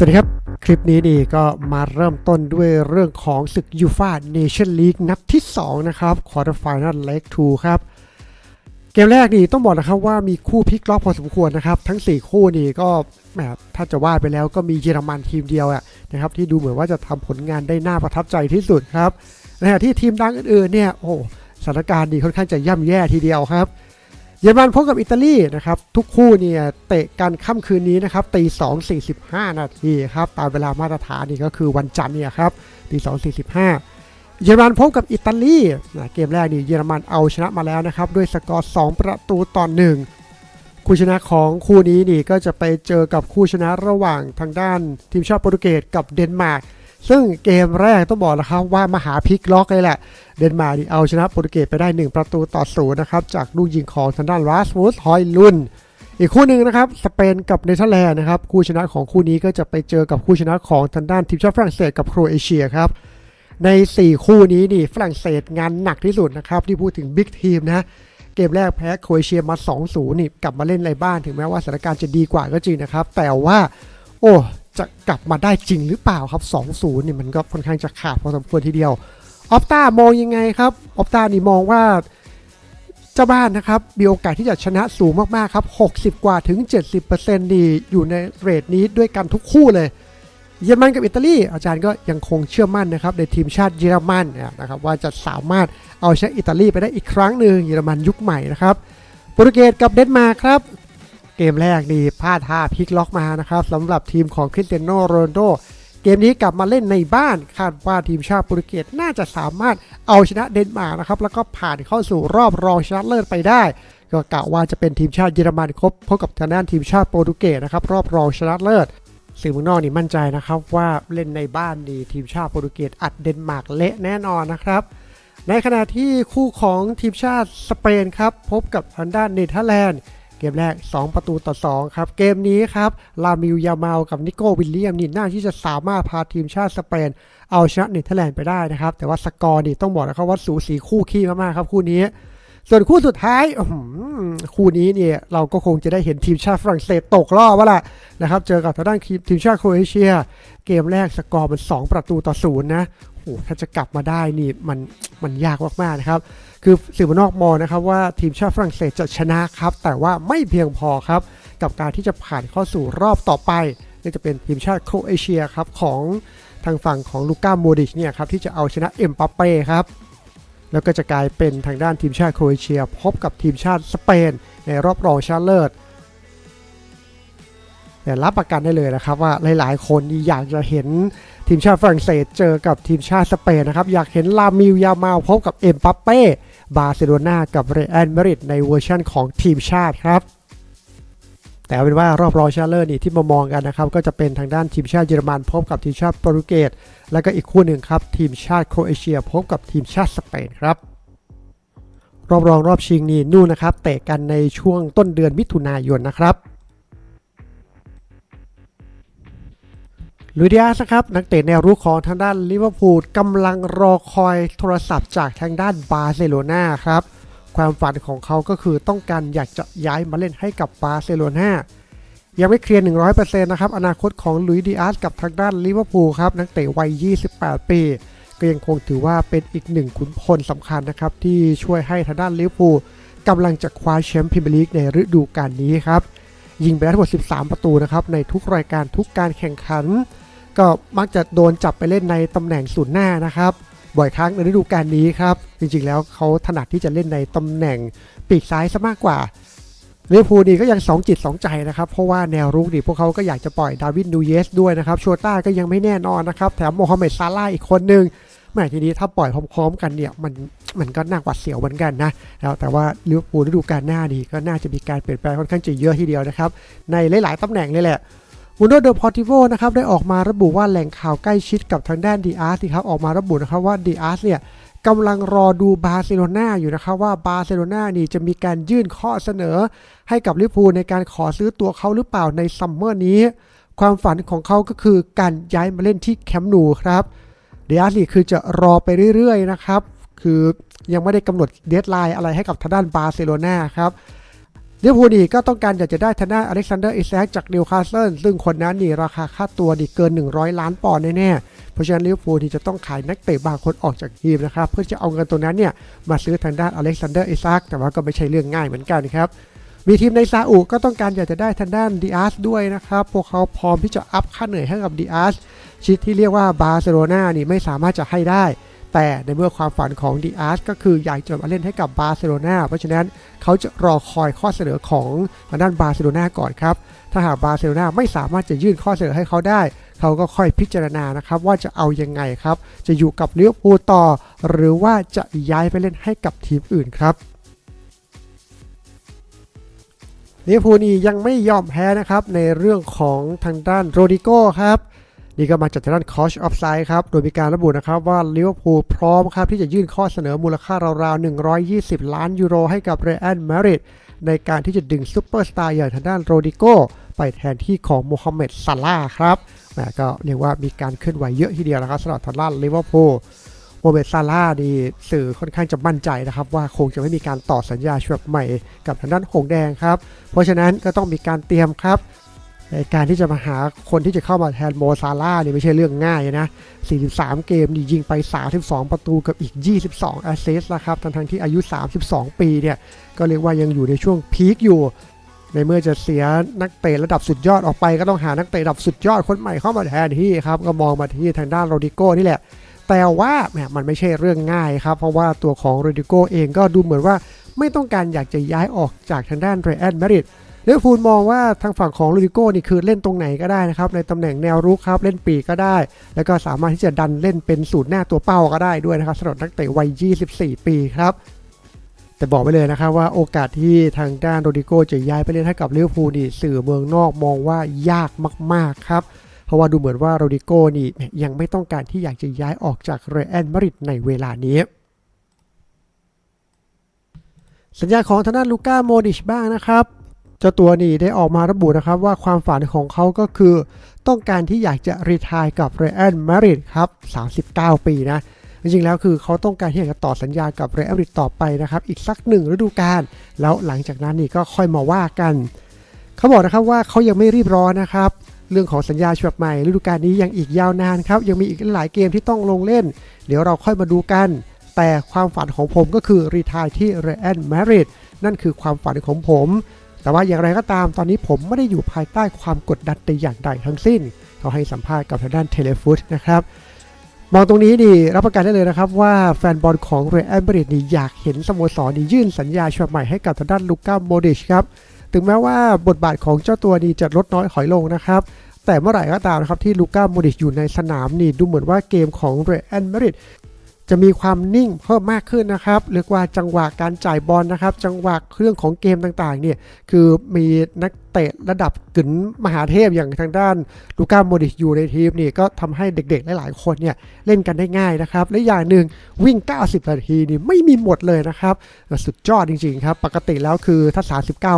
สวัสดีครับ คลิปนี้นี่ก็มาเริ่มต้นด้วยเรื่องของศึกยูฟาเนชั่นลีกนัดที่ 2 นะครับควอเตอร์ไฟน l ล leg 2ครับ เกมแรกนี่ต้องบอกนะครับว่ามีคู่พลิกล็อกพอสมควรนะครับ ทั้ง 4 คู่นี่ก็แหมถ้าจะว่าไปแล้วก็มีเยอรมันทีมเดียวอะนะครับที่ดูเหมือนว่าจะทำผลงานได้น่าประทับใจที่สุดครับในขณะที่ทีมดังอื่นๆเนี่ยโอ้สถานการณ์นี่ค่อนข้างจะย่ำแย่ทีเดียวครับ เยอรมันพบกับอิตาลีนะครับทุกคู่เนี่ยเตะกันค่ำคืนนี้นะครับตีสองสี่สิบห้านาทีครับตามเวลามาตรฐานนี่ก็คือวันจันทร์เนี่ยครับตีสองสี่สิบห้าเยอรมันพบกับอิตาลีนะเกมแรกนี่เยอรมันเอาชนะมาแล้วนะครับด้วยสกอร์2ประตูต่อหนึ่งคู่ชนะของคู่นี้นี่ก็จะไปเจอกับคู่ชนะระหว่างทางด้านทีมชาติโปรตุเกสกับเดนมาร์ก ซึ่งเกมแรกต้องบอกนะครับว่ามหาพลิกล็อกเลยแหละ เดนมาร์กนี่เอาชนะโปรตุเกสไปได้ 1 ประตูต่อศูนย์นะครับ จากลูกยิงของทางด้านราสมุสฮอยลุนอีกคู่หนึ่งนะครับ สเปนกับเนเธอร์แลนด์นะครับ คู่ชนะของคู่นี้ก็จะไปเจอกับคู่ชนะของทางด้านทีมชาติฝรั่งเศสกับโครเอเชียครับ ใน 4 คู่นี้นี่ฝรั่งเศสงานหนักที่สุดนะครับที่พูดถึงบิ๊กทีมนะเกมแรกแพ้โครเอเชียมา 2-0 นี่กลับมาเล่นในบ้านถึงแม้ว่าสถานการณ์จะดีกว่าก็จริงนะครับ แต่ว่า โอ้ จะกลับมาได้จริงหรือเปล่าครับ 2-0นี่มันก็ค่อนข้างจะขาดพอสมควรทีเดียวออฟตามองยังไงครับออฟตานี่มองว่าเจ้าบ้านนะครับมีโอกาสที่จะชนะสูงมากๆครับ 60 กว่าถึง 70%นี่อยู่ในเรทนี้ด้วยกันทุกคู่เลย เยอรมันกับอิตาลีอาจารย์ก็ยังคงเชื่อมั่นนะครับในทีมชาติเยอรมันนะครับว่าจะสามารถเอาชนะอิตาลีไปได้อีกครั้งหนึ่งเยอรมันยุคใหม่นะครับโปรตุเกสกับเดนมาร์กครับ เกมแรกนี่พลาดท่าพลิกล็อกมานะครับสำหรับทีมของคริสเตียโนโรนโดเกมนี้กลับมาเล่นในบ้านคาดว่าทีมชาติโปรตุเกสน่าจะสามารถเอาชนะเดนมาร์กนะครับแล้วก็ผ่านเข้าสู่รอบรองชนะเลิศไปได้ ก็กะว่าจะเป็นทีมชาติเยอรมันครบพบกับทางด้านทีมชาติโปรตุเกสนะครับรอบรองชนะเลิศสื่อเมืองนอกนี่มั่นใจนะครับว่าเล่นในบ้านนี่ทีมชาติโปรตุเกสอัดเดนมาร์กเละแน่นอนนะครับ ในขณะที่คู่ของทีมชาติสเปนครับพบกับทางด้านเนเธอร์แลนด์ เกมแรก 2 ประตูต่อ 2 ครับ เกมนี้ครับลามิลยามาลกับนิโก้วิลเลียมนี่น่าที่จะสามารถพาทีมชาติสเปน เอาชนะเนเธอร์แลนด์ไปได้นะครับ แต่ว่าสกอร์นี่ต้องบอกนะครับว่าสูสีคู่ขี้มากๆครับคู่นี้ ส่วนคู่สุดท้ายคู่นี้เนี่ยเราก็คงจะได้เห็นทีมชาติฝรั่งเศสตกรอบว่าล่ะนะครับ เจอกับทางด้านทีมชาติโครเอเชีย เกมแรกสกอร์มัน2ประตูต่อศูนย์นะ ถ้าจะกลับมาได้นี่มันมันยากมากๆนะครับ คือสื่อมวลนอกมองนะครับว่าทีมชาติฝรั่งเศสจะชนะครับ แต่ว่าไม่เพียงพอครับ กับการที่จะผ่านเข้าสู่รอบต่อไปนี่จะเป็นทีมชาติโครเอเชียครับของทางฝั่งของลูก้าโมดิชเนี่ยครับที่จะเอาชนะเอ็มปัปเป้ครับแล้วก็จะกลายเป็นทางด้านทีมชาติโครเอเชีย พบกับทีมชาติสเปน ในรอบรองชนะเลิศแต่รับประกันได้เลยนะครับว่าหลาย ๆ คนอยากจะเห็น ทีมชาติฝรั่งเศสเจอกับทีมชาติสเปนนะครับ อยากเห็นลามิลยามาพบกับเอ็มปัปเป้บาร์เซโลนากับเรอัลมาดริดในเวอร์ชันของทีมชาติครับ แต่เป็นว่ารอบรองชนะเลิศนี่ที่มามองกันนะครับ ก็จะเป็นทางด้านทีมชาติเยอรมันพบกับทีมชาติโปรตุเกสแล้วก็อีกคู่หนึ่งครับ ทีมชาติโครเอเชียพบกับทีมชาติสเปนครับรอบรองรอบชิงนี่นู่นนะครับเตะกันในช่วงต้นเดือนมิถุนายนนะครับ ลุยดิอาสครับนักเตะแนวรุกของทางด้านลิเวอร์พูลกำลังรอคอยโทรศัพท์จากทางด้านบาร์เซโลนาครับ ความฝันของเขาก็คือต้องการอยากจะย้ายมาเล่นให้กับบาร์เซโลนายังไม่เคลียร์ 100%นะครับ อนาคตของลุยดิอาสกับทางด้านลิเวอร์พูลครับ นักเตะวัย 28 ปี ก็ยังคงถือว่าเป็นอีกหนึ่งขุนพลสำคัญนะครับ ที่ช่วยให้ทางด้านลิเวอร์พูลกำลังจะคว้าแชมป์พรีเมียร์ลีกในฤดูกาลนี้ครับยิงไปแล้ทั้งหมด 13 ประตูนะครับในทุกรายการทุกการแข่งขัน ก็มักจะโดนจับไปเล่นในตำแหน่งศูนย์หน้านะครับ บ่อยครั้งในฤดูกาลนี้ครับ จริงๆแล้วเขาถนัดที่จะเล่นในตำแหน่งปีกซ้ายซะมากกว่าลิเวอร์พูนี่ก็ยังสองจิตสองใจนะครับ เพราะว่าแนวรุกนี่พวกเขาก็อยากจะปล่อยดาวินนูเยสด้วยนะครับโชต้าก็ยังไม่แน่นอนนะครับ แถมโมฮัมเหม็ดซาร่าอีกคนนึงแหมทีนี้ถ้าปล่อยพร้อมๆกันเนี่ยมันมันก็น่าหวาดเสียวเหมือนกันนะแล้วแต่ว่าลิเวอร์พูลฤดูกาลหน้านี่ก็น่าจะมีการเปลี่ยนแปลงค่อนข้างจะเยอะทีเดียวนะครับ ในหลายๆตำแหน่งเลยแหละ มูโนเดอพอติโวนะครับได้ออกมาระบุว่าแหล่งข่าวใกล้ชิดกับทางด้านดีอาร์สครับออกมาระบุนะครับว่าดีอาร์สเนี่ยกำลังรอดูบาร์เซโลนาอยู่นะครับว่าบาร์เซโลนานี่จะมีการยื่นข้อเสนอ ให้กับลิเวอร์พูลในการขอซื้อตัวเขาหรือเปล่าในซัมเมอร์นี้ ความฝันของเขาก็คือการย้ายมาเล่นที่แคมป์นูครับดีอาร์สนี่คือจะรอไปเรื่อยๆนะครับ คือยังไม่ได้กำหนดเดทไลน์อะไรให้กับทางด้านบาร์เซโลนาครับ เวอร์พูลนี่ก็ต้องการอยากจะได้ทางด้าอเล็กซานเดอร์อิแซกจากนิวคาสเซิลซึ่งคนนั้นนี่ราคาค่าตัวนี่เกิน 100 ล้านปอนด์แน่ๆ เพราะฉะนั้นลิเวอร์พูลที่จะต้องขายนักเตะบางคนออกจากทีมนะครับ เพื่อจะเอาเงินตรงนั้นเนี่ยมาซื้อทางด้านอเล็กซานเดอร์อิแซกแต่ว่าก็ไม่ใช่เรื่องง่ายเหมือนกันครับมีทีมในซาอุก็ต้องการอยากจะได้ทางด้านดีอาร์สด้วยนะครับ พวกเขาพร้อมที่จะอัพค่าเหนื่อยให้กับดีอาร์สชิดที่เรียกว่าบาร์เซโลนานี่ไม่สามารถจะให้ได้ แต่ในเมื่อความฝันของดีอาร์สก็คืออยากจะมาเล่นให้กับบาร์เซโลนาเพราะฉะนั้นเขาจะรอคอยข้อเสนอของทางด้านบาร์เซโลนาก่อนครับ ถ้าหากบาร์เซโลนาไม่สามารถจะยื่นข้อเสนอให้เขาได้ เขาก็ค่อยพิจารณานะครับว่าจะเอายังไงครับ จะอยู่กับลิเวอร์พูลต่อ หรือว่าจะย้ายไปเล่นให้กับทีมอื่นครับลิเวอร์พูลนี่ยังไม่ยอมแพ้นะครับในเรื่องของทางด้านโรดิโก้ครับ นี่ก็มาจากทางด้านคอชออฟไซด์ครับ โดยมีการระบุนะครับว่าลิเวอร์พูลพร้อมครับที่จะยื่นข้อเสนอมูลค่าราวๆ 120 ล้านยูโรให้กับเรอัลมาดริดในการที่จะดึงซูเปอร์สตาร์อย่างทางด้านโรดิโก้ไปแทนที่ของโมฮัมเหม็ดซาลาครับแหมก็เรียกว่ามีการเคลื่อนไหวเยอะทีเดียวนะครับสำหรับทางด้านลิเวอร์พูลโมฮัมเหม็ดซาลาห์นี่สื่อค่อนข้างจะมั่นใจนะครับ ว่าคงจะไม่มีการต่อสัญญาฉบับใหม่กับทางด้านหงแดงครับ เพราะฉะนั้นก็ต้องมีการเตรียมครับ การที่จะมาหาคนที่จะเข้ามาแทนโมซาร่าเนี่ยไม่ใช่เรื่องง่ายนะ 43 เกมนี่ยิงไป 32 ประตูกับอีก 22 แอสเซสต์นะครับ ทั้งๆที่อายุ 32 ปีเนี่ย ก็เรียกว่ายังอยู่ในช่วงพีคอยู่ ในเมื่อจะเสียนักเตะระดับสุดยอดออกไป ก็ต้องหานักเตะระดับสุดยอดคนใหม่เข้ามาแทนที่ครับ ก็มองมาที่ทางด้านโรดิโก้นี่แหละ แต่ว่าแหมมันไม่ใช่เรื่องง่ายครับ เพราะว่าตัวของโรดิโก้เองก็ดูเหมือนว่าไม่ต้องการอยากจะย้ายออกจากทางด้านเรอัลมาดริด ลวอร์พูลมองว่าทางฝั่งของลูดิโก้นี่คือเล่นตรงไหนก็ได้นะครับ ในตำแหน่งแนวรุกครับเล่นปีกก็ได้ แล้วก็สามารถที่จะดันเล่นเป็นสูตรหน้าตัวเป้าก็ได้ด้วยนะครับสำหรับนักเตะวัย 24 ปีครับแต่บอกไปเลยนะครับว่าโอกาสที่ทางด้านโรดิโก้จะย้ายไปเล่นให้กับลิเวอร์พูลนี่สื่อเมืองนอกมองว่ายากมากๆครับ เพราะว่าดูเหมือนว่าโรดิโก้นี่ยังไม่ต้องการที่อยากจะย้ายออกจากเรอัลมาดริดในเวลานี้ สัญญาของทางด้านลูก้าโมดิชบ้างนะครับ เจ้าตัวนี่ได้ออกมาระบุนะครับว่าความฝันของเขาก็คือ ต้องการที่อยากจะรีทายกับเรอัลมาดริดครับ 39 ปีนะ จริงๆแล้วคือเขาต้องการที่อยากจะต่อสัญญากับเรอัลมาดริดต่อไปนะครับ อีกสักหนึ่งฤดูกาลแล้วหลังจากนั้นนี่ก็ค่อยมาว่ากัน เขาบอกนะครับว่าเขายังไม่รีบร้อนนะครับ เรื่องของสัญญาฉบับใหม่ฤดูกาลนี้ยังอีกยาวนานครับยังมีอีกหลายเกมที่ต้องลงเล่น เดี๋ยวเราค่อยมาดูกัน แต่ความฝันของผมก็คือรีทายที่เรอัลมาดริดนั่นคือความฝันของผม แต่ว่าอย่างไรก็ตามตอนนี้ผมไม่ได้อยู่ภายใต้ความกดดันแต่อย่างใดทั้งสิ้น เขาให้สัมภาษณ์กับทางด้านเทเลฟุตนะครับ มองตรงนี้นี่รับประกันได้เลยนะครับว่าแฟนบอลของเรอัลมาดริดนี่อยากเห็นสโมสรนี่ยื่นสัญญาฉบับใหม่ให้กับทางด้านลูก้าโมดิชครับ ถึงแม้ว่าบทบาทของเจ้าตัวนี้จะลดน้อยถอยลงนะครับแต่เมื่อไหร่ก็ตามนะครับที่ลูก้าโมดิชอยู่ในสนามนี่ดูเหมือนว่าเกมของเรอัลมาดริด จะมีความนิ่งเพิ่มมากขึ้นนะครับเรียกว่าจังหวะการจ่ายบอลนะครับ จังหวะเรื่องของเกมต่างๆเนี่ยคือมีนักเตะระดับกึ๋นมหาเทพอย่างทางด้านลูก้าโมดิชอยู่ในทีมนี่ก็ทำให้เด็กๆหลายๆคนเนี่ยเล่นกันได้ง่ายนะครับ และอย่างหนึ่งวิ่ง 90 นาทีนี่ไม่มีหมดเลยนะครับ สุดยอดจริงๆครับ ปกติแล้วคือถ้า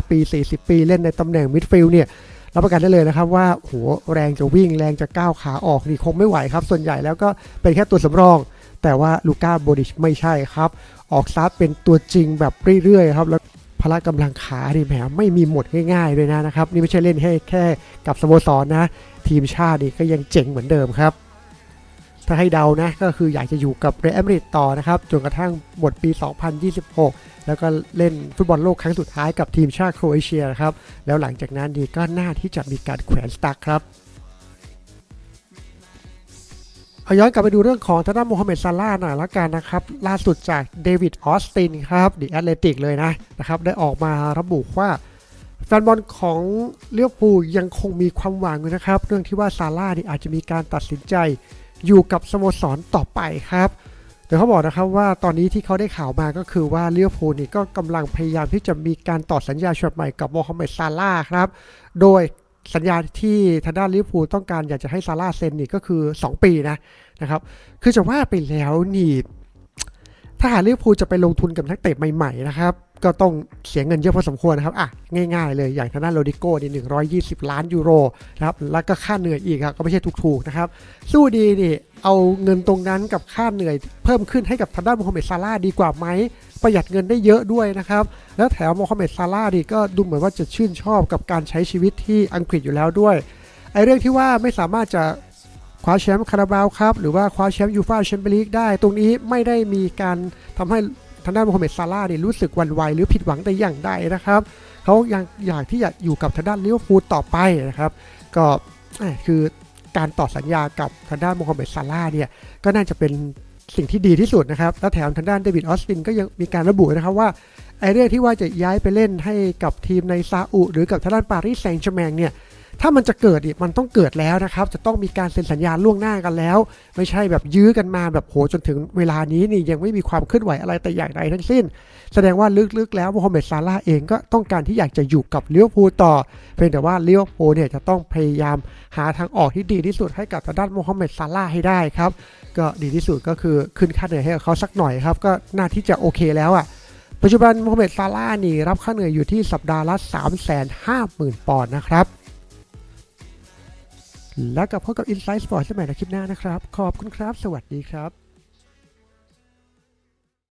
39 ปี 40 ปีเล่นในตำแหน่งมิดฟิลด์เนี่ยรับประกันได้เลยนะครับว่าโหแรงจะวิ่งแรงจะก้าวขาออกนี่คงไม่ไหวครับ ส่วนใหญ่แล้วก็เป็นแค่ตัวสำรอง แต่ว่าลูก้าโบดิชไม่ใช่ครับ ออกสตาร์เป็นตัวจริงแบบเรื่อยๆครับแล้วพละกำลังขานี่แหมไม่มีหมดง่ายๆเลยนะนะครับ นี่ไม่ใช่เล่นให้แค่กับสโมสรนะ ทีมชาตินี่ก็ยังเจ๋งเหมือนเดิมครับ ถ้าให้เดานะก็คืออยากจะอยู่กับเรอัลมาดริดต่อนะครับ จนกระทั่งหมดปี 2026 แล้วก็เล่นฟุตบอลโลกครั้งสุดท้ายกับทีมชาติโครเอเชียครับแล้วหลังจากนั้นดีก็น่าที่จะมีการแขวนสตั๊กครับ เอาย้อนกลับไปดูเรื่องของทางด้านโมฮัมเหม็ดซาลาหน่อยละกันนะครับ ล่าสุดจากเดวิดออสตินครับดีแอตเลติกเลยนะนะครับ ได้ออกมาระบุว่า แฟนบอลของเลี้ยวปูยังคงมีความหวังอยู่นะครับ เรื่องที่ว่าซาร่าห์นี่ยอาจจะมีการตัดสินใจอยู่กับสโมสรต่อไปครับแต่เขาบอกนะครับว่าตอนนี้ที่เขาได้ข่าวมาก็คือว่าเลี้ยวปูนี่ก็กำลังพยายามที่จะมีการต่อสัญญาฉบับใหม่กับโมฮัมเหม็ดซาร่าครับ โดย สัญญาที่ทางด้านลิเวอร์พูลต้องการอยากจะให้ซาร่าเซ็นนี่ก็คือ 2 ปีนะนะครับ คือจะว่าไปแล้วนี่ถ้าหาลิเวอร์พูลจะไปลงทุนกับนักเตะใหม่ๆนะครับก็ต้องเสียเงินเยอะพอสมควรนะครับ อะ ง่ายๆเลย อย่างทางด้านโรดิโก้นี่ 120 ล้านยูโรนะครับ แล้วก็ค่าเหนื่อยอีกครับก็ไม่ใช่ถูกๆนะครับ สู้ดีนี่ เอาเงินตรงนั้นกับค่าเหนื่อยเพิ่มขึ้นให้กับทางด้านโมฮัมเหม็ดซาร่าดีกว่าไหม ประหยัดเงินได้เยอะด้วยนะครับ แล้วแถมโมฮัมเหม็ดซาลาห์นี่ก็ดูเหมือนว่าจะชื่นชอบกับการใช้ชีวิตที่อังกฤษอยู่แล้วด้วยไอเรื่องที่ว่าไม่สามารถจะคว้าแชมป์คาราบาวครับหรือว่าคว้าแชมป์ยูฟ่าแชมเปี้ยนลีกได้ ตรงนี้ไม่ได้มีการทำให้ทางด้านโมฮัมเหม็ดซาลาห์นี่รู้สึกวันไหวหรือผิดหวังแต่อย่างใดนะครับเขายังอยากที่จะอยู่กับทางด้านลิเวอร์พูลต่อไปนะครับก็คือการต่อสัญญากับทางด้านโมฮัมเหม็ดซาลาเนี่ยก็น่าจะเป็น สิ่งที่ดีที่สุดนะครับและแถมทางด้านเดวิดออสตินก็ยังมีการระบุนะครับว่าไอเรื่องที่ว่าจะย้ายไปเล่นให้กับทีมในซาอุหรือกับทางด้านปารีสแซงต์แชร์แมงเนี่ย ถ้ามันจะเกิดมันต้องเกิดแล้วนะครับ จะต้องมีการเซ็นสัญญาล่วงหน้ากันแล้ว ไม่ใช่แบบยื้อกันมาแบบโหจนถึงเวลานี้นี่ยังไม่มีความเคลื่อนไหวอะไรแต่อย่างใดทั้งสิ้น แสดงว่าลึกๆแล้วโมฮัมเหม็ดซาลาเองก็ต้องการที่อยากจะอยู่กับเลิเวพูต่อ เพียงแต่ว่าเลิเวพูเนี่ยจะต้องพยายามหาทางออกที่ดีที่สุดให้กับทางด้านโมฮัมเหม็ดซาลาให้ได้ครับก็ดีที่สุดก็คือขึ้นค่าเหนื่อยให้กับเขาสักหน่อยครับก็น่าที่จะโอเคแล้วอะปัจจุบันโมฮัมเหม็ดซาลานี่รับค่าเหนื่อยอยู่ที่สัปดาห์ละ 350,000 ปอนด์นะครับ แล้วกับพบกับ Inside Sport สมัยในคลิปหน้านะครับ ขอบคุณครับ สวัสดีครับ